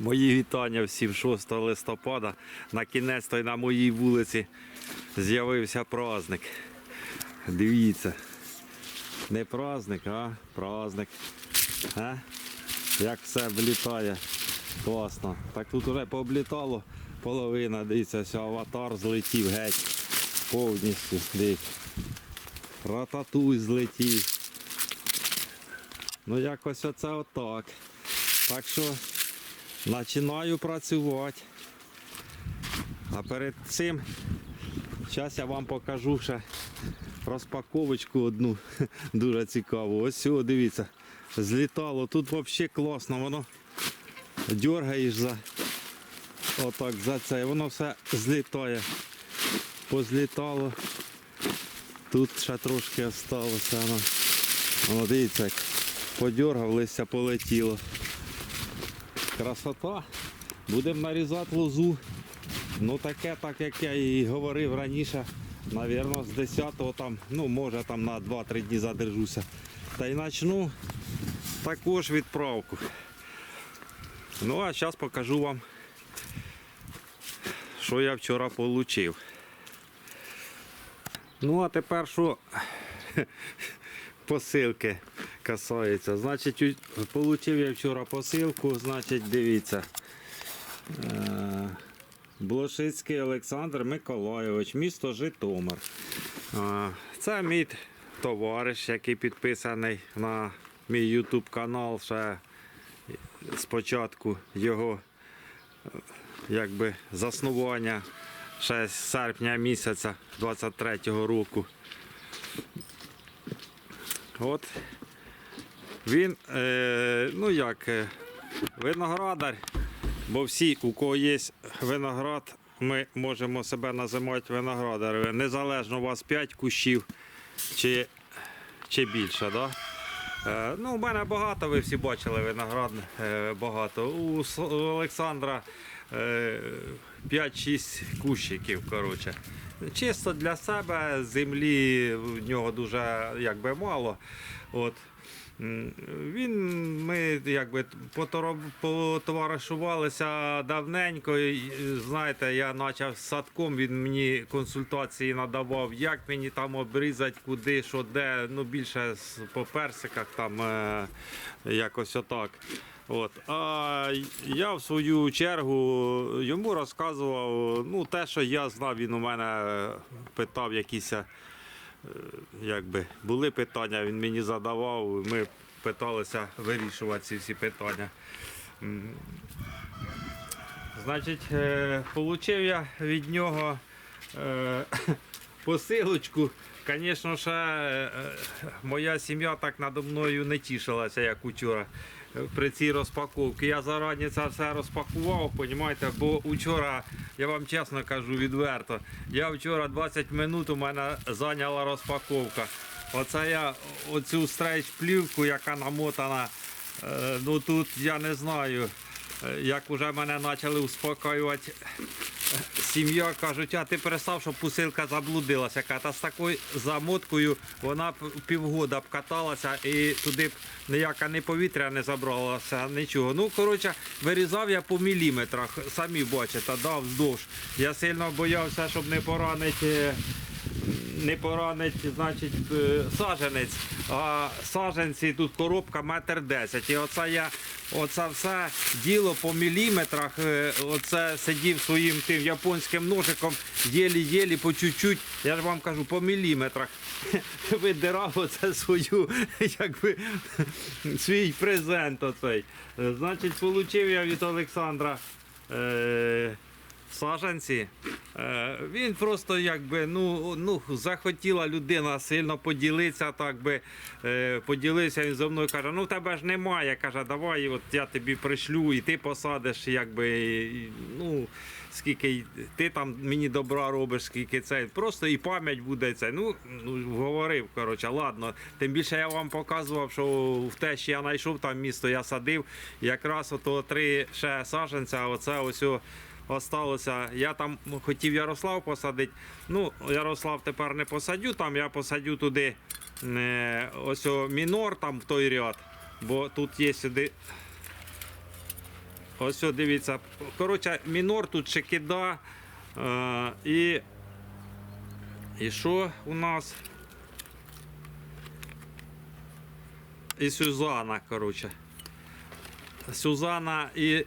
Мої вітання всім 6 листопада. На кінець то на моїй вулиці з'явився праздник. Дивіться. Не праздник, а праздник. А? Як все влітає. Класно. Так тут вже пооблітало половина, дивіться, все, аватар злетів геть. Повністю. Дивіться. Рататуй злетів. Ну якось оце отак. Так що починаю працювати. А перед цим зараз я вам покажу ще розпаковочку одну дуже цікаву. Ось цього, дивіться, злітало. Тут взагалі класно, воно дергаєш за отак за це. Воно все злітає. Позлітало. Тут ще трошки залишилося. Воно. Воно дивіться, як подергав, листя полетіло. Красота. Будемо нарізати лозу. Ну таке, так як я і говорив раніше, навірно, з 10-го там, ну може там на 2-3 дні задержуся. Та й почну також відправку. Ну а зараз покажу вам, що я вчора отримав. Ну а тепер що посилки касається. Значить, отримав я вчора посилку, значить, дивіться. Е, Блошицький Олександр Миколайович, місто Житомир. Е, Це мій товариш, який підписаний на мій YouTube канал ще спочатку його е, якби, заснування ще з серпня місяця 23-го року. От він, е, ну як, е, виноградар, бо всі, у кого є виноград, ми можемо себе називати виноградарами. Незалежно у вас 5 кущів чи, чи більше. Да? Е, ну, у мене багато, ви всі бачили виноград е, багато. У, Олександра е, 5-6 кущиків. Коротше. Чисто для себе землі в нього дуже якби, мало. От. Він, ми якби потоваришувалися давненько. І, знаєте, я почав з садком, він мені консультації надавав, як мені там обрізати, куди, що, де. Ну, більше по персиках там е, якось отак. От. А я в свою чергу йому розказував ну, те, що я знав, він у мене е, питав якісь. Е, Якби були питання, він мені задавав, ми питалися вирішувати ці всі питання. Значить, е, получив я від нього е, посилочку. Звісно, моя сім'я так надо мною не тішилася, як учора. При цій розпаковці. Я зарані це все розпакував, понімаєте, бо вчора, я вам чесно кажу відверто, я вчора 20 минут у мене зайняла розпаковка. Оце я оцю стрейч плівку, яка намотана, е, ну тут я не знаю, е, як вже мене почали успокоювати сім'я кажуть, а ти перестав, щоб посилка заблудилася. Та з такою замоткою вона б півгода б каталася і туди б ніяка не повітря не забралося, нічого. Ну, коротше, вирізав я по міліметрах, самі бачите, дав вздовж. Я сильно боявся, щоб не поранити. Не поранить, значить, е, саженець, а саженці тут коробка метр десять. І оце я оце все діло по міліметрах. е, Оце сидів своїм тим японським ножиком, єлі-єлі по чуть-чуть. Я ж вам кажу, по міліметрах видирав оце свою, якби свій презент. Оцей. Е, Значить, отримав я від Олександра. Саженці. Е, Він просто якби ну, ну, захотіла людина сильно поділитися, так би е, поділився він зі мною, каже, ну тебе ж немає. Каже, давай от я тобі пришлю і ти посадиш, якби, ну, скільки ти там мені добра робиш, скільки це. Просто і пам'ять буде це. Ну, ну говорив, коротше, ладно. Тим більше я вам показував, що в те, що я знайшов там місто, я садив. Якраз ото три ще саженця, оце ось. Осталося, я там хотів Ярослав посадити. Ну, Ярослав тепер не посадю, там я посадю туди е, ось о, мінор там в той ряд, бо тут є сюди Ось, о, дивіться. Коротше, мінор тут шикіда. Е, і. І що у нас? І Сюзана, коротше. Сюзана і,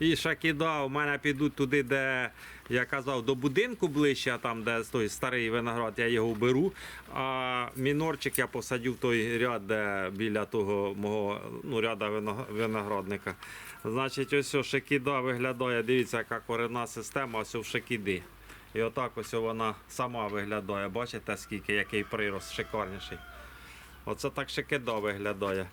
і Шакіда у мене підуть туди, де я казав, до будинку ближче, а там, де той старий виноград, я його беру. А мінорчик я посадю в той ряд, де біля того мого ну, ряда виноградника. Значить, ось о, виглядає, дивіться, яка коренна система, ось в Шакіди. І отак ось вона сама виглядає. Бачите, скільки, який прирост шикарніший. Оце так Шакіда виглядає.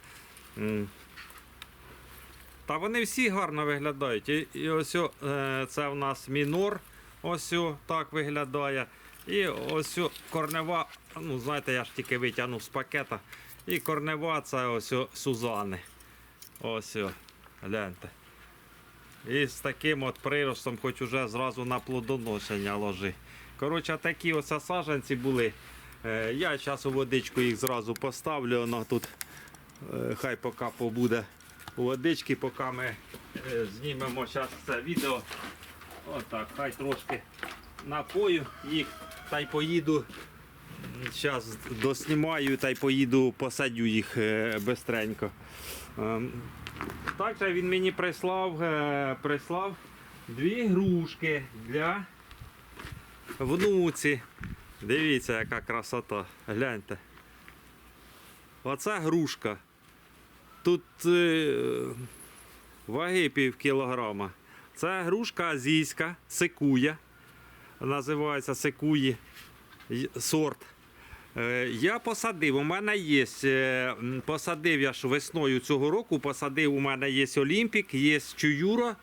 Та вони всі гарно виглядають. І, і ось о, е, це в нас мінор. Ось о, так виглядає. І ось о, корнева. Ну, знаєте, я ж тільки витягнув з пакета. І корнева це ось о, Сузани. Ось о, гляньте. І з таким от приростом, хоч уже зразу на плодоношення ложи. Коротше, такі оце саджанці були. Е, Я зараз у водичку їх зразу поставлю. Воно тут е, хай поки побуде водички, поки ми е, знімемо зараз це відео. Отак, хай трошки напою їх та й поїду. Зараз доснімаю та й поїду, посадю їх е, бистренько. Ем, Також він мені прислав, е, прислав дві грушки для внуці. Дивіться, яка красота. Гляньте. Оце грушка. Тут е, ваги пів кілограма. Це грушка азійська, секуя. Називається секуї сорт. Е, Я посадив, у мене є. е, Посадив я ж весною цього року, посадив, у мене є Олімпік, є Чуюра,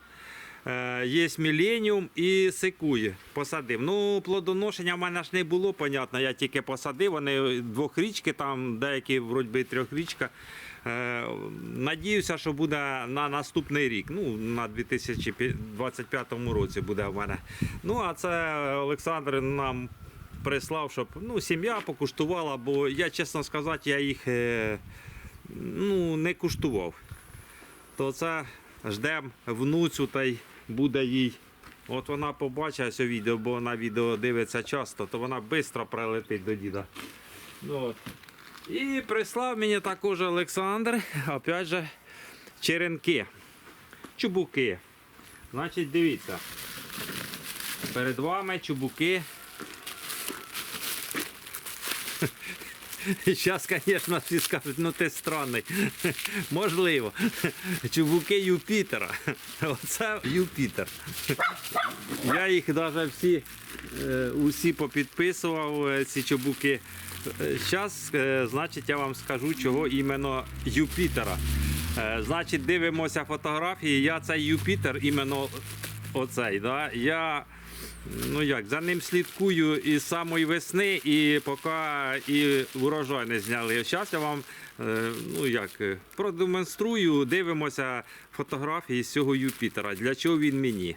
є Міленіум і Секуї. Посадив. Ну, плодоношення в мене ж не було, понятно, я тільки посадив, вони двохрічки, там деякі вроді трьохрічка. Е, Надіюся, що буде на наступний рік. Ну, на 2025 році буде в мене. Ну, а це Олександр нам прислав, щоб ну, сім'я покуштувала, бо я, чесно сказати, я їх е, ну, не куштував. То це ждемо внуцю та й буде їй. От вона побачить це відео, бо вона відео дивиться часто, то вона швидко прилетить до діда. Ну, от. І прислав мені також Олександр, опять же, черенки, чубуки. Значить, дивіться. Перед вами чубуки. Зараз, звісно, всі скажуть, ну ти странний. Можливо. Чубуки Юпітера. Оце Юпітер. Я їх навіть всі, е, усі попідписував, е, ці чубуки. Зараз, значить, я вам скажу, чого іменно Юпітера. Е, Значить, дивимося фотографії. Я цей Юпітер, іменно оцей. Да? Я ну як, за ним слідкую із самої весни, і поки і урожай не зняли. Зараз я вам е, ну як, е, продемонструю, дивимося фотографії з цього Юпітера. Для чого він мені?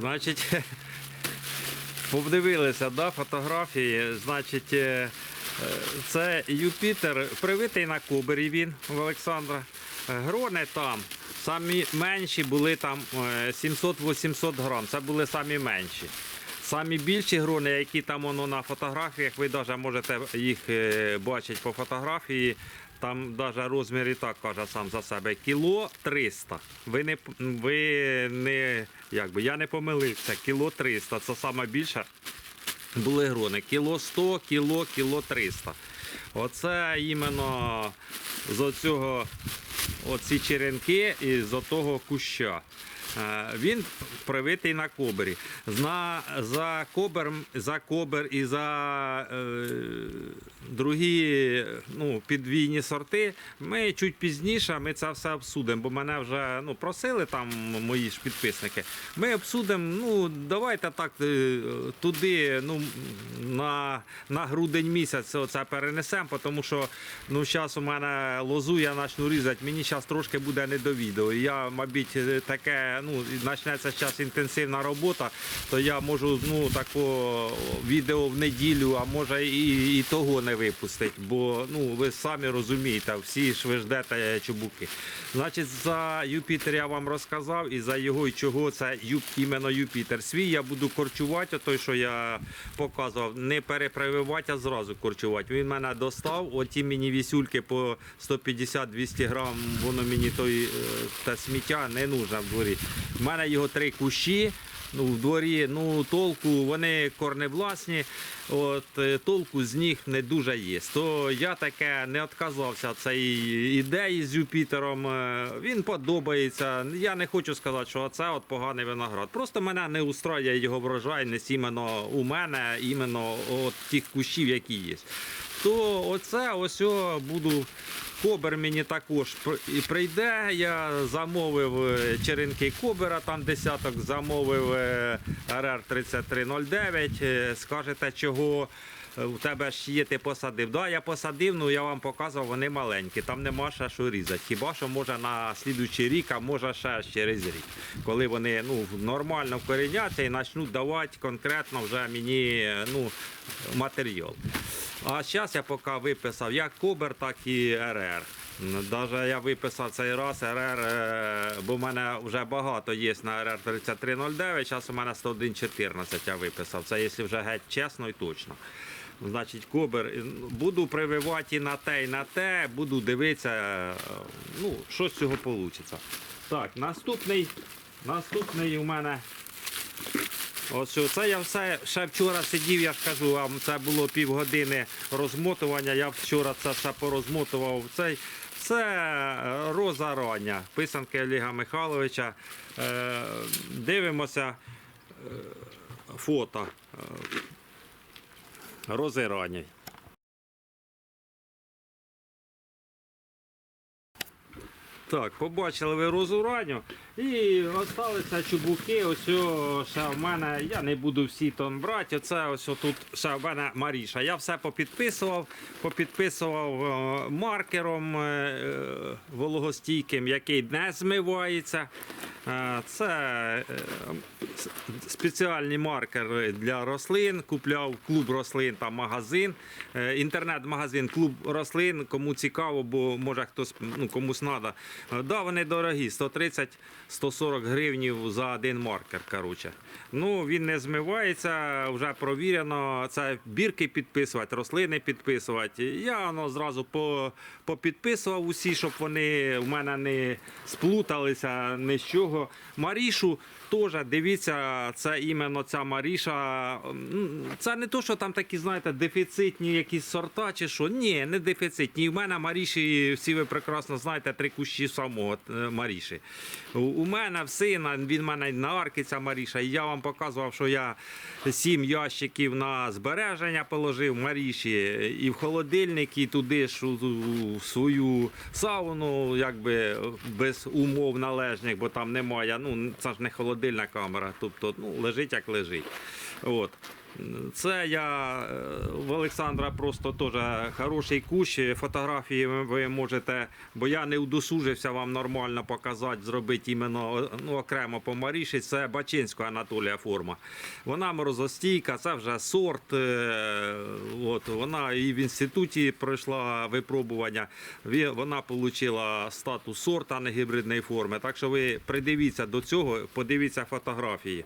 Значить, подивилися да, фотографії. Значить, е, е, це Юпітер, привитий на кобері він в Олександра. Е, Грони там. Самі менші були там е, 700-800 грам. Це були самі менші. Самі більші грони, які там воно на фотографіях, ви навіть можете їх е, бачити по фотографії. Там навіть розмір і так каже сам за себе. Кіло 300. Ви не, ви не, якби, я не помилився. Кіло 300. Це саме більше були грони. Кіло 100, кіло, кіло 300. Оце іменно з оцього, оці черенки і з того куща. Е, Він привитий на кобері. На, за, кобер, за кобер і за е, другі ну, підвійні сорти ми чуть пізніше ми це все обсудимо, бо мене вже ну, просили там мої ж підписники. Ми обсудимо, ну давайте так е, туди ну, на, на грудень місяць це перенесемо, тому що ну, зараз у мене лозу я почну різати, мені зараз трошки буде не до відео. Я, мабуть, таке, ну, почнеться зараз інтенсивна робота, то я можу ну, тако відео в неділю, а може і, і того не випустити. Бо ну, ви самі розумієте, всі ж ви ждете чубуки. Значить, за Юпітер я вам розказав і за його і чого це Юп, іменно Юпітер. Свій я буду корчувати, той, що я показував, не перепрививати, а зразу корчувати. Він мене достав, оті мені вісюльки по 150-200 грам, воно мені той, е, те сміття не нужно в дворі. У мене його три кущі. Ну, в дворі, ну, толку, вони корневласні, от, е, толку з них не дуже є. То я таке не відказався цієї ідеї з Юпітером. Е, Він подобається. Я не хочу сказати, що це от поганий виноград. Просто мене не устроює його врожайність іменно у мене, іменно от тих кущів, які є. То оце ось буду. Кобер мені також прийде. Я замовив е, черенки Кобера, там десяток замовив е, РР 3309. Е, Скажете, чого у тебе ж є, ти посадив. Да, я посадив, ну я вам показував, вони маленькі, там нема ще що різати. Хіба що може на слідуючий рік, а може ще через рік. Коли вони ну, нормально вкоріняться і почнуть давати конкретно вже мені ну, матеріал. А зараз я поки виписав як Кобер, так і РР. Навіть я виписав цей раз РР, е, бо в мене вже багато є на РР 3309, зараз у мене 101.14 я виписав. Це якщо вже геть чесно і точно. Значить, Кобер. е, Буду прививати і на те, і на те, буду дивитися, е, ну, що з цього вийде. Так, наступний, наступний у мене Ось це я все ще вчора сидів, я ж кажу вам, це було півгодини розмотування. Я вчора це все порозмотував. Це, це е, роза рання, писанки Олега Михайловича. Е, дивимося е, фото рози. Так, побачили ви розу ранню. І залишилися чубуки. Ось ще в мене, я не буду всі тон брати. Оце ось тут ще в мене Маріша. Я все попідписував, попідписував маркером е, е, вологостійким, який не змивається. Е, Це спеціальні маркери для рослин. Купляв клуб рослин та магазин. Інтернет-магазин клуб рослин. Кому цікаво, бо може хтось ну, комусь треба. Да, вони дорогі, 130-140 гривнів за один маркер. коротше. Ну, він не змивається, вже провірено. Це бірки підписувати, рослини підписувати. Я ну, зразу попідписував усі, щоб вони в мене не сплуталися з чого. Марішу теж дивіться, це іменно ця Маріша. Це не то, що там такі, знаєте, дефіцитні якісь сорта чи що. Ні, не дефіцитні. У мене Маріші, всі ви прекрасно знаєте, три кущі самого е, Маріші. У, мене в сина, він мене на арки ця Маріша. І я вам показував, що я сім ящиків на збереження положив Маріші і в холодильник, і туди ж у- свою сауну, якби без умов належних, бо там немає. Ну, це ж не холодильна камера, тобто ну, лежить як лежить. От. Це я е, в Олександра просто теж хороший кущ. Фотографії ви- можете, бо я не удосужився вам нормально показати, зробити іменно ну, окремо по Маріші. Це Бачинського Анатолія форма. Вона морозостійка, це вже сорт. е, От, вона і в інституті пройшла випробування. Вона отримала статус сорта, а не гібридної форми. Так що ви придивіться до цього, подивіться фотографії.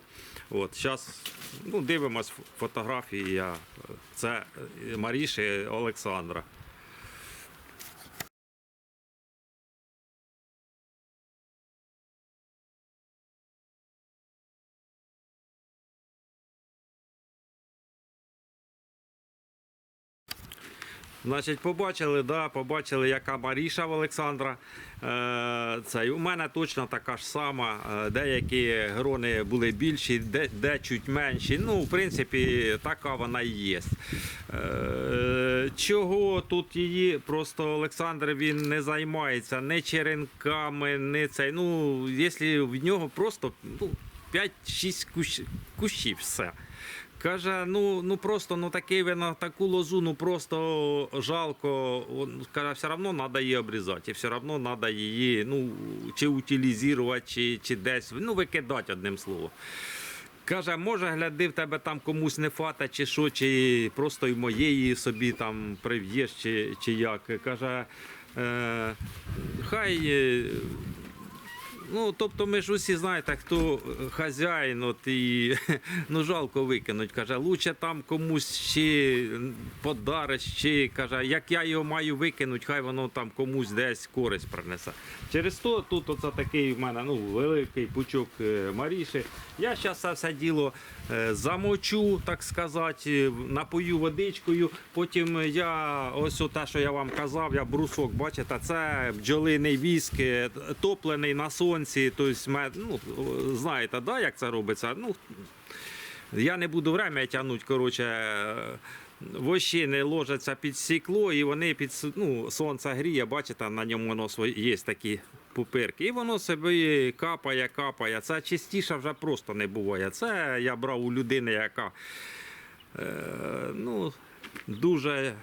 От, зараз ну, дивимось фотографії. Я. Це Маріші Олександра. Значить, побачили, да, побачили, яка Маріша в Олександра. Е, це, у мене точно така ж сама. Е, деякі грони були більші, де, де чуть менші. Ну, в принципі, така вона і є. Е, чого тут її? Просто Олександр він не займається ні черенками, ні цей. Ну, якщо в нього просто ну, 5-6 кущ, кущів все. Каже, ну, ну просто ну такий ви на таку лозу, ну просто жалко. Он, Каже, все одно треба її обрізати, все одно треба її ну, чи утилізувати, чи, чи десь ну, викидати одним словом. Каже, може, гляди, в тебе там комусь не фата, чи що, чи просто й моєї собі там прив'єш, чи, чи як. Каже, е, хай. Е, Ну, тобто ми ж усі знаєте, хто хазяїн, от і ну жалко викинуть. Каже, лучше там комусь чи подариш, чи каже, як я його маю викинути, хай воно там комусь десь користь принесе. Через то тут оце такий в мене ну, великий пучок е, Маріші. Я зараз це все діло е, замочу, так сказати, напою водичкою. Потім я ось те, що я вам казав, я брусок, бачите, це бджолиний віск, е, топлений на сонці. Тобто, ну, знаєте, да, як це робиться? Ну, я не буду время тягнути, коротше. е, Вощини ложаться під стекло, і вони під ну, сонце гріє, бачите, на ньому воно є такі пупирки. І воно собі капає, капає. Це частіше вже просто не буває. Це я брав у людини, яка е, ну, дуже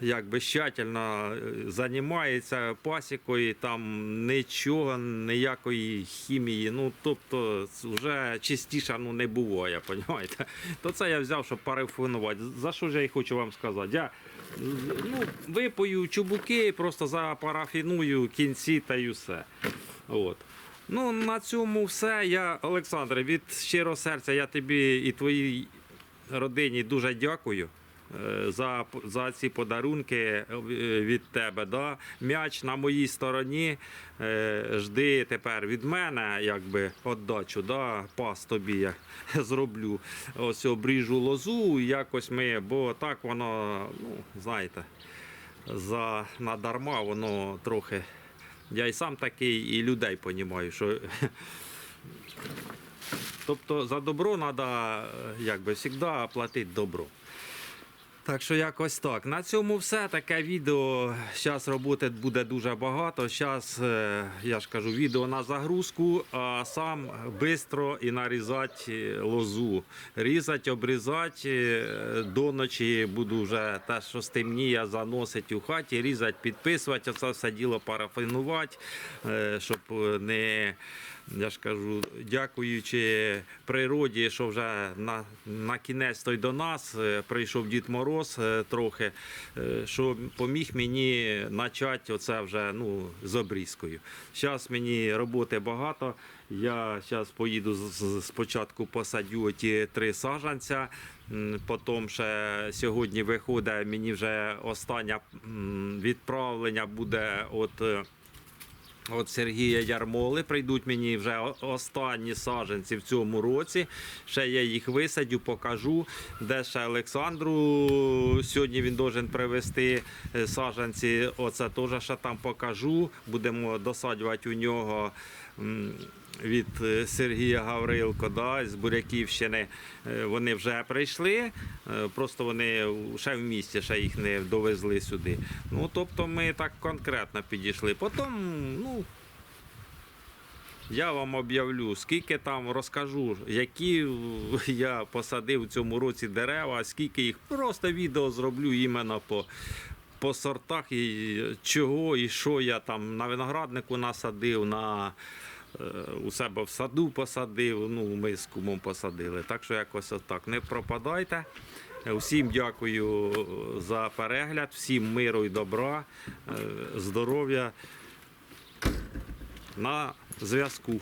якби щательно е, займається пасікою, там нічого, ніякої хімії. Ну, тобто, вже чистіше ну, не буває, понімаєте? То це я взяв, щоб парифонувати. За що ж я і хочу вам сказати? Я ну, випою чубуки, просто запарафіную кінці та й усе. От. Ну, на цьому все. Я, Олександре, від щирого серця я тобі і твоїй родині дуже дякую. Е, За, за ці подарунки е, від тебе. Да? М'яч на моїй стороні. Е, Жди тепер від мене, якби отдачу, да? пас тобі я зроблю. Ось обріжу лозу, якось ми, бо так воно, ну, знаєте, за надарма воно трохи. Я і сам такий, і людей розумію, що Тобто за добро треба, якби завжди платити добро. Так що якось так. На цьому все. Таке відео. Зараз роботи буде дуже багато. Зараз, я ж кажу, відео на загрузку, а сам швидко і нарізати лозу. Різати, обрізати. е, До ночі буду вже те, що стемніє, заносити у хаті, різати, підписувати, це все діло парафінувати, е, щоб не. Я ж кажу, дякуючи природі, що вже на, на кінець той до нас е, прийшов Дід Мороз е, трохи, е, що поміг мені почати оце вже ну, з обрізкою. Зараз мені роботи багато. Я зараз поїду спочатку посадю ті три саджанця. Потім ще сьогодні виходить мені вже останнє відправлення буде от. Е, От Сергія Ярмоли прийдуть мені вже останні саженці в цьому році. Ще я їх висадю, покажу. Де ще Олександру сьогодні він должен привезти саженці. Оце теж ще там покажу. Будемо досаджувати у нього. Від е, Сергія Гаврилко да, з Буряківщини Е, вони вже прийшли, е, просто вони ще в місті, ще їх не довезли сюди. Ну, тобто ми так конкретно підійшли. Потім, ну, я вам об'явлю, скільки там розкажу, які я посадив у цьому році дерева, скільки їх просто відео зроблю іменно по, по сортах, і чого і що я там на винограднику насадив, на у себе в саду посадив, ну, ми з кумом посадили. Так що якось отак. Не пропадайте. Усім дякую за перегляд, всім миру і добра, е, здоров'я на зв'язку.